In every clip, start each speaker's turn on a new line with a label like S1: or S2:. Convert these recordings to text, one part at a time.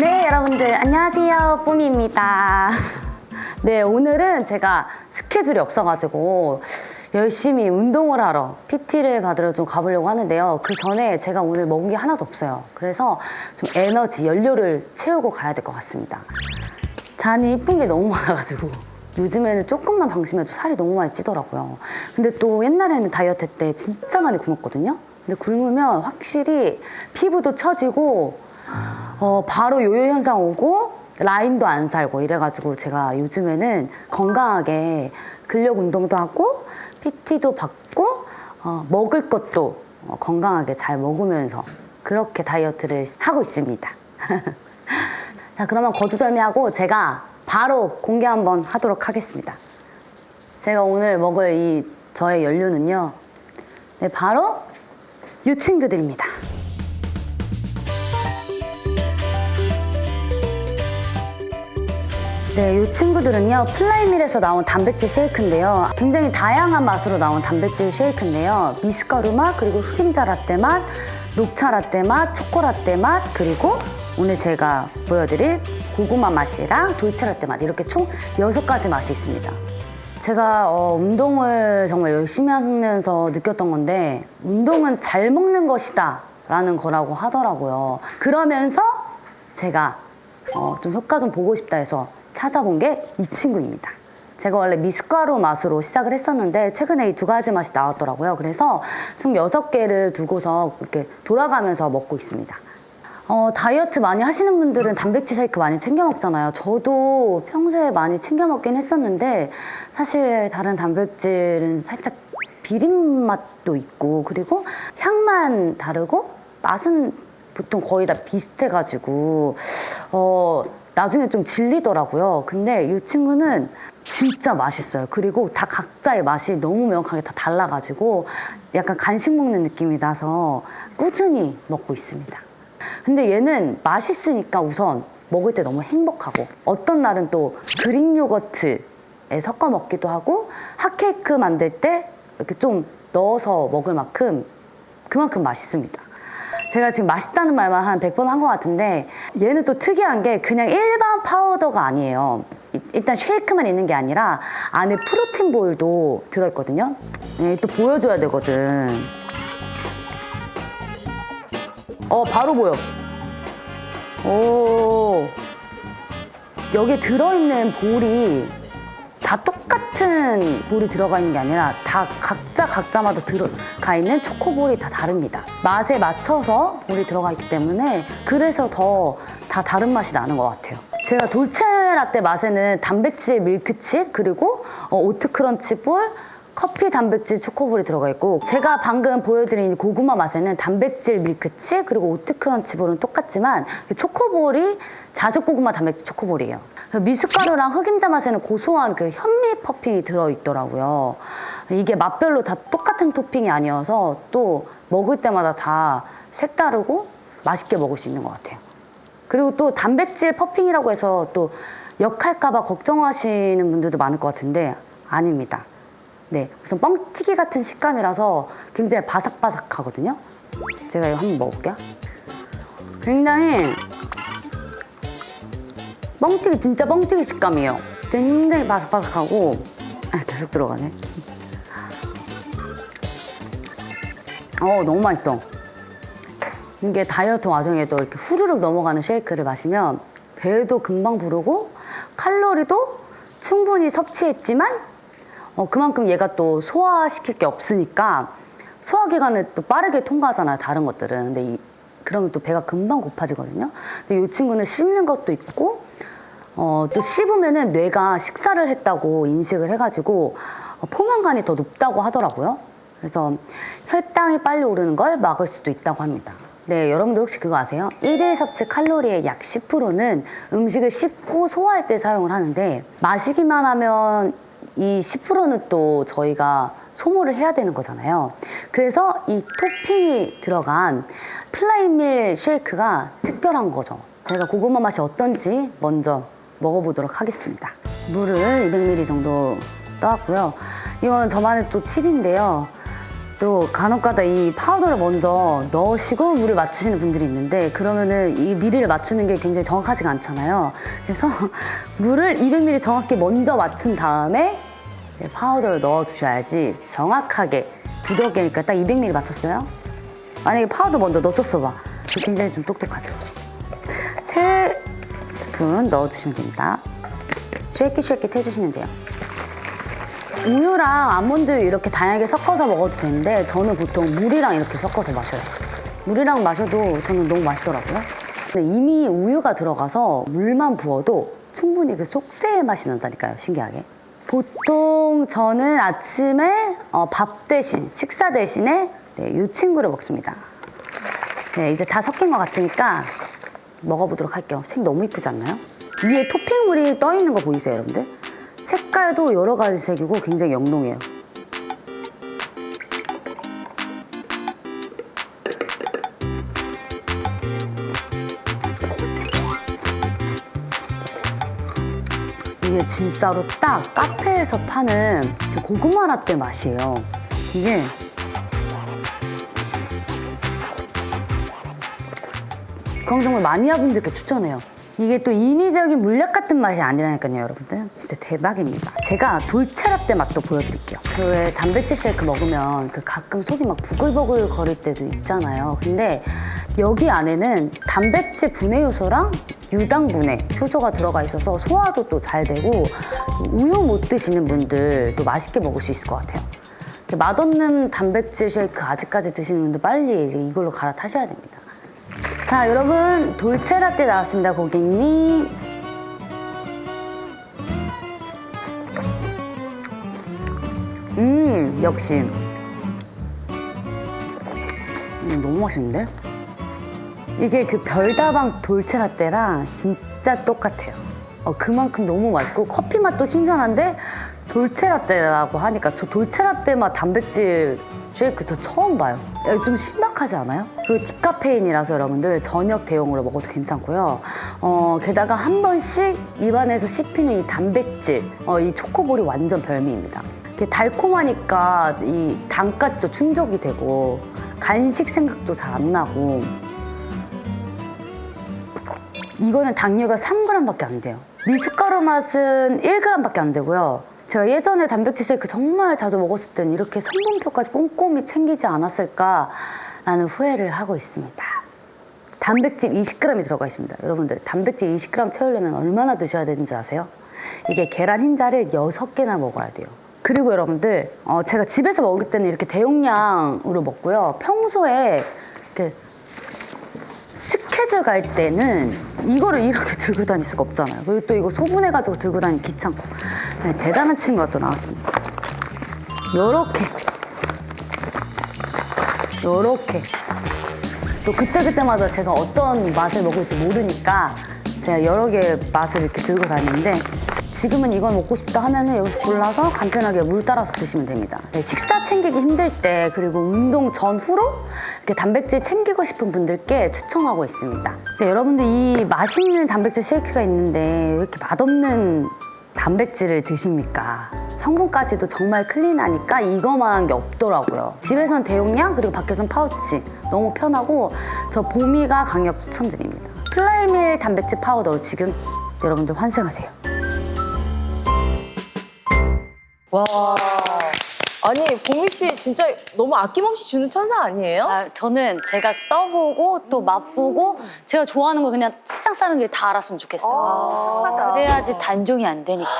S1: 네, 여러분들 안녕하세요. 뽀미입니다. 네, 오늘은 제가 스케줄이 없어가지고 열심히 운동을 하러 PT를 받으러 좀 가보려고 하는데요. 그 전에 제가 오늘 먹은 게 하나도 없어요. 그래서 좀 에너지, 연료를 채우고 가야 될 것 같습니다. 잔이 이쁜 게 너무 많아가지고 요즘에는 조금만 방심해도 살이 너무 많이 찌더라고요. 근데 또 옛날에는 다이어트 때 진짜 많이 굶었거든요. 근데 굶으면 확실히 피부도 처지고 어, 바로 요요 현상 오고 라인도 안 살고 이래가지고 제가 요즘에는 건강하게 근력 운동도 하고 PT도 받고 어, 먹을 것도 어, 건강하게 잘 먹으면서 그렇게 다이어트를 하고 있습니다. 자, 그러면 거두절미하고 제가 바로 공개 한번 하도록 하겠습니다. 제가 오늘 먹을 이 저의 연료는요. 네, 바로 이 친구들입니다. 네, 이 친구들은요, 플라이밀에서 나온 단백질 쉐이크인데요. 굉장히 다양한 맛으로 나온 단백질 쉐이크인데요. 미숫가루 맛, 그리고 흑임자 라떼 맛, 녹차 라떼 맛, 초코 라떼 맛, 그리고 오늘 제가 보여드릴 고구마 맛이랑 돌체 라떼 맛, 이렇게 총 여섯 가지 맛이 있습니다. 제가 어, 운동을 정말 열심히 하면서 느꼈던 건데, 운동은 잘 먹는 것이다. 라는 거라고 하더라고요. 그러면서 제가 어, 좀 효과 좀 보고 싶다 해서 찾아본 게 이 친구입니다. 제가 원래 미숫가루 맛으로 시작을 했었는데 최근에 이 두 가지 맛이 나왔더라고요. 그래서 총 여섯 개를 두고서 이렇게 돌아가면서 먹고 있습니다. 어, 다이어트 많이 하시는 분들은 단백질 쉐이크 많이 챙겨 먹잖아요. 저도 평소에 많이 챙겨 먹긴 했었는데 사실 다른 단백질은 살짝 비린 맛도 있고 그리고 향만 다르고 맛은 보통 거의 다 비슷해가지고 어, 나중에 좀 질리더라고요. 근데 이 친구는 진짜 맛있어요. 그리고 다 각자의 맛이 너무 명확하게 다 달라가지고 약간 간식 먹는 느낌이 나서 꾸준히 먹고 있습니다. 근데 얘는 맛있으니까 우선 먹을 때 너무 행복하고 어떤 날은 또 그릭 요거트에 섞어 먹기도 하고 핫케이크 만들 때 이렇게 좀 넣어서 먹을 만큼 그만큼 맛있습니다. 제가 지금 맛있다는 말만 한 100번 한 것 같은데 얘는 또 특이한 게 그냥 일반 파우더가 아니에요. 이- 일단 쉐이크만 있는 게 아니라 안에 프로틴 볼도 들어있거든요. 네, 또 보여줘야 되거든. 어, 바로 보여. 오. 여기 들어있는 볼이 다 똑같은 볼이 들어가 있는 게 아니라 다 각자 각자마다 들어가 있는 초코볼이 다 다릅니다. 맛에 맞춰서 볼이 들어가 있기 때문에 그래서 더 다 다른 맛이 나는 것 같아요. 제가 돌체 라떼 맛에는 단백질 밀크칩 그리고 어, 오트 크런치 볼 커피 단백질 초코볼이 들어가 있고 제가 방금 보여드린 고구마 맛에는 단백질 밀크칩 그리고 오트 크런치볼은 똑같지만 그 초코볼이 자색 고구마 단백질 초코볼이에요. 미숫가루랑 흑임자 맛에는 고소한 그 현미 퍼핑이 들어있더라고요. 이게 맛별로 다 똑같은 토핑이 아니어서 또 먹을 때마다 다 색다르고 맛있게 먹을 수 있는 것 같아요. 그리고 또 단백질 퍼핑이라고 해서 또 역할까봐 걱정하시는 분들도 많을 것 같은데 아닙니다. 네, 우선 뻥튀기 같은 식감이라서 굉장히 바삭바삭하거든요. 제가 이거 한번 먹어볼게요. 굉장히 뻥튀기 진짜 뻥튀기 식감이에요. 굉장히 바삭바삭하고 아, 계속 들어가네. 어 너무 맛있어. 이게 다이어트 와중에도 이렇게 후루룩 넘어가는 쉐이크를 마시면 배도 금방 부르고 칼로리도 충분히 섭취했지만 어, 그만큼 얘가 또 소화시킬 게 없으니까 소화기관을 또 빠르게 통과하잖아요 다른 것들은 근데 이, 그러면 또 배가 금방 고파지거든요 근데 이 친구는 씹는 것도 있고 어, 또 씹으면은 뇌가 식사를 했다고 인식을 해가지고 어, 포만감이 더 높다고 하더라고요. 그래서 혈당이 빨리 오르는 걸 막을 수도 있다고 합니다. 네, 여러분들 혹시 그거 아세요? 일일 섭취 칼로리의 약 10%는 음식을 씹고 소화할 때 사용을 하는데 마시기만 하면 이 10%는 또 저희가 소모를 해야 되는 거잖아요. 그래서 이 토핑이 들어간 플라이밀 쉐이크가 특별한 거죠. 제가 고구마 맛이 어떤지 먼저 먹어보도록 하겠습니다. 물을 200ml 정도 떠왔고요. 이건 저만의 또 팁인데요. 또 간혹가다 이 파우더를 먼저 넣으시고 물을 맞추시는 분들이 있는데 그러면은 이 미리를 맞추는 게 굉장히 정확하지가 않잖아요. 그래서 물을 200ml 정확히 먼저 맞춘 다음에 네, 파우더를 넣어 두셔야지 정확하게 두더기니까 딱 200ml 맞췄어요. 만약에 파우더 먼저 넣었어 봐. 굉장히 좀 똑똑하죠. 세 스푼 넣어주시면 됩니다. 쉐이키 해주시면 돼요. 우유랑 아몬드 이렇게 다양하게 섞어서 먹어도 되는데 저는 보통 물이랑 이렇게 섞어서 마셔요. 물이랑 마셔도 저는 너무 맛있더라고요. 이미 우유가 들어가서 물만 부어도 충분히 그 속세의 맛이 난다니까요. 신기하게. 보통 저는 아침에 어, 밥 대신 식사 대신에 네, 이 친구를 먹습니다. 네, 이제 다 섞인 것 같으니까 먹어보도록 할게요. 색 너무 이쁘지 않나요? 위에 토핑물이 떠 있는 거 보이세요, 여러분들? 색깔도 여러 가지 색이고 굉장히 영롱해요. 이게 진짜로 딱 카페에서 파는 그 고구마 라떼 맛이에요. 이게 그건 정말 마니아분들께 추천해요. 이게 또 인위적인 물약 같은 맛이 아니라니까요, 여러분들. 진짜 대박입니다. 제가 돌체라떼 맛도 보여드릴게요. 그 왜 단백질 쉐이크 먹으면 그 가끔 속이 막 부글부글 거릴 때도 있잖아요. 근데 여기 안에는 단백질 분해 요소랑 유당 분해 효소가 들어가 있어서 소화도 또 잘 되고 우유 못 드시는 분들도 맛있게 먹을 수 있을 것 같아요. 맛없는 단백질 쉐이크 아직까지 드시는 분들 빨리 이제 이걸로 갈아타셔야 됩니다. 자, 여러분 돌체라떼 나왔습니다, 고객님. 음, 역시. 음, 너무 맛있는데? 이게 그 별다방 돌체라떼랑 진짜 똑같아요. 어, 그만큼 너무 맛있고 커피 맛도 신선한데 돌체라떼라고 하니까 저 돌체라떼 맛 단백질 쉐이크 저 처음 봐요. 야, 좀 신박하지 않아요? 그 디카페인이라서 여러분들 저녁 대용으로 먹어도 괜찮고요. 어, 게다가 한 번씩 입안에서 씹히는 이 단백질, 어, 이 초코볼이 완전 별미입니다. 이게 달콤하니까 이 당까지도 충족이 되고 간식 생각도 잘 안 나고 이거는 당류가 3g밖에 안 돼요. 미숫가루 맛은 1g밖에 안 되고요. 제가 예전에 단백질 쉐이크 정말 자주 먹었을 땐 이렇게 성분표까지 꼼꼼히 챙기지 않았을까라는 후회를 하고 있습니다. 단백질 20g이 들어가 있습니다. 여러분들 단백질 20g 채우려면 얼마나 드셔야 되는지 아세요? 이게 계란 흰자를 6개나 먹어야 돼요. 그리고 여러분들 어, 제가 집에서 먹을 때는 이렇게 대용량으로 먹고요. 평소에 이렇게 스케줄 갈 때는 이거를 이렇게 들고 다닐 수가 없잖아요. 그리고 또 이거 소분해가지고 들고 다니기 귀찮고. 네, 대단한 친구가 또 나왔습니다. 요렇게. 요렇게. 또 그때그때마다 제가 어떤 맛을 먹을지 모르니까 제가 여러 개의 맛을 이렇게 들고 다니는데 지금은 이걸 먹고 싶다 하면은 여기서 골라서 간편하게 물 따라서 드시면 됩니다. 네, 식사 챙기기 힘들 때 그리고 운동 전후로 이렇게 단백질 챙기고 싶은 분들께 추천하고 있습니다. 네, 여러분들 이 맛있는 단백질 쉐이크가 있는데 왜 이렇게 맛없는 단백질을 드십니까? 성분까지도 정말 클린하니까 이거만한 게 없더라고요. 집에선 대용량 그리고 밖에선 파우치 너무 편하고 저 보미가 강력 추천드립니다. 플라이밀 단백질 파우더로 지금 여러분들 환생하세요.
S2: 와. 아니, 보미 씨 진짜 너무 아낌없이 주는 천사 아니에요?
S3: 아, 저는 제가 써보고 또 맛보고 제가 좋아하는 거 그냥 세상 사람들이 다 알았으면 좋겠어요.
S2: 착하다.
S3: 그래야지 단종이 안 되니까.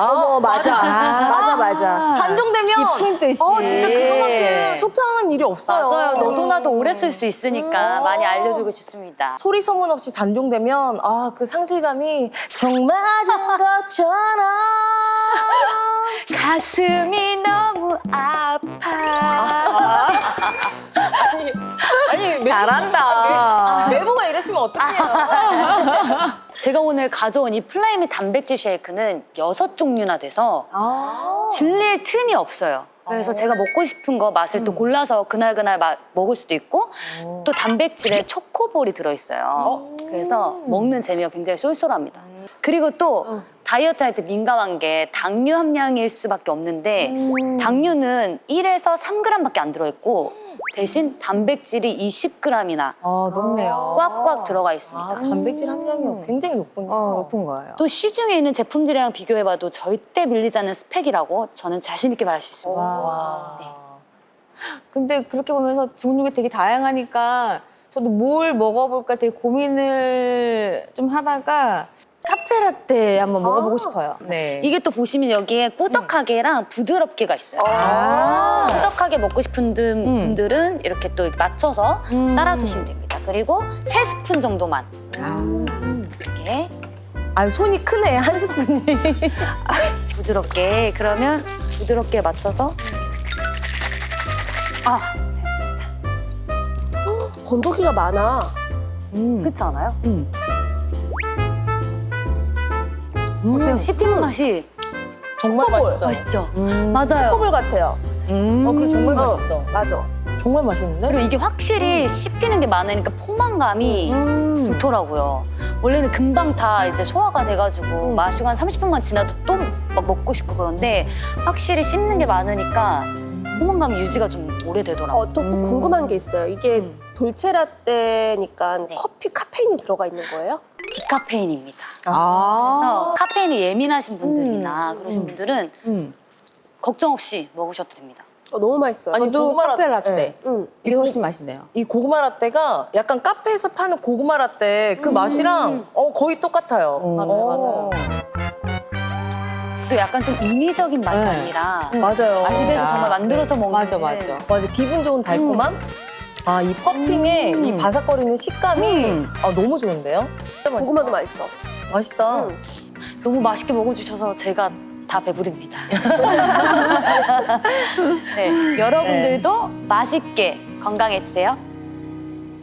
S2: 어머, 맞아. 맞아, 맞아. 단종되면
S3: 깊은 뜻이.
S2: 어, 진짜 그거만큼 속상한 일이 없어요.
S3: 맞아요. 너도 나도 오래 쓸 수 있으니까 많이 알려주고 싶습니다.
S2: 소리 소문 없이 단종되면 아, 그 상실감이 정말 맞은 것처럼
S3: 가슴이 너무 아파.
S2: 아니,
S3: 잘한다.
S2: 외, 외모가 이러시면 어떡해요?
S3: 제가 오늘 가져온 이 플레이미 단백질 쉐이크는 여섯 종류나 돼서 질릴 틈이 없어요. 그래서 제가 먹고 싶은 거 맛을 또 골라서 그날그날 마- 먹을 수도 있고 또 단백질에 초코볼이 들어있어요. 그래서 먹는 재미가 굉장히 쏠쏠합니다. 그리고 또 다이어트 할 때 민감한 게 당류 함량일 수밖에 없는데 당류는 1에서 3g밖에 안 들어있고 대신 단백질이 20g이나
S2: 아, 높네요.
S3: 꽉꽉 들어가 있습니다.
S2: 아, 단백질 함량이 굉장히 높군요.
S4: 어, 높은 거예요.
S3: 또 시중에 있는 제품들이랑 비교해봐도 절대 밀리지 않는 스펙이라고 저는 자신 있게 말할 수 있습니다.
S2: 와.
S4: 근데 그렇게 보면서 종류가 되게 다양하니까 저도 뭘 먹어볼까 되게 고민을 좀 하다가 카페라떼 한번 먹어보고 싶어요. 네.
S3: 이게 또 보시면 여기에 꾸덕하게랑 부드럽게가 있어요.
S4: 아.
S3: 꾸덕하게 먹고 싶은 분-
S4: 음.
S3: 분들은 이렇게 또 맞춰서 따라 드시면 됩니다. 그리고 세 스푼 정도만 이렇게
S2: 아, 손이 크네, 한 스푼이.
S3: 부드럽게 그러면 부드럽게 맞춰서 아 됐습니다.
S5: 건더기가 많아.
S3: 그렇지 않아요?
S4: 음.
S3: 어때요? 씹히는 맛이
S2: 정말 맛있어.
S3: 맛있죠? 맞아요.
S5: 컵을 같아요.
S2: 어, 그래, 정말
S5: 어.
S2: 맛있어.
S5: 맞아.
S2: 정말 맛있는데?
S3: 그리고 이게 확실히 씹히는 게 많으니까 포만감이 좋더라고요. 원래는 금방 다 이제 소화가 돼가지고 마시고 한 30분만 지나도 또 막 먹고 싶고 그런데 확실히 씹는 게 많으니까 포만감이 유지가 좀 오래되더라고요.
S5: 어, 또, 또 궁금한 게 있어요. 이게 돌체라떼니까
S3: 네.
S5: 커피 카페인이 들어가 있는 거예요?
S3: 디카페인입니다.
S4: 아.
S3: 그래서 카페인이 예민하신 분들이나 그러신 분들은
S4: 음.
S3: 걱정 없이 먹으셔도 됩니다.
S5: 어, 너무 맛있어요.
S2: 아니,
S4: 저도
S2: 고구마 라-
S4: 카페 라떼.
S2: 네.
S5: 응.
S4: 이게 훨씬 맛있네요.
S2: 이 고구마 라떼가 약간 카페에서 파는 고구마 라떼 그 맛이랑 어, 거의 똑같아요.
S3: 맞아요, 맞아요. 그리고 약간 좀 인위적인 맛이
S4: 네.
S3: 아니라
S2: 맞아요.
S3: 집에서 정말 만들어서 먹는
S4: 맞아, 맞아.
S2: 맞아, 기분 좋은 달콤함? 아, 이 퍼핑의 이 바삭거리는 식감이 아, 너무 좋은데요?
S5: 고구마도 맛있어.
S2: 맛있다.
S5: 응.
S3: 너무 맛있게 먹어주셔서 제가 다 배부릅니다. 네, 여러분들도 맛있게 건강해지세요.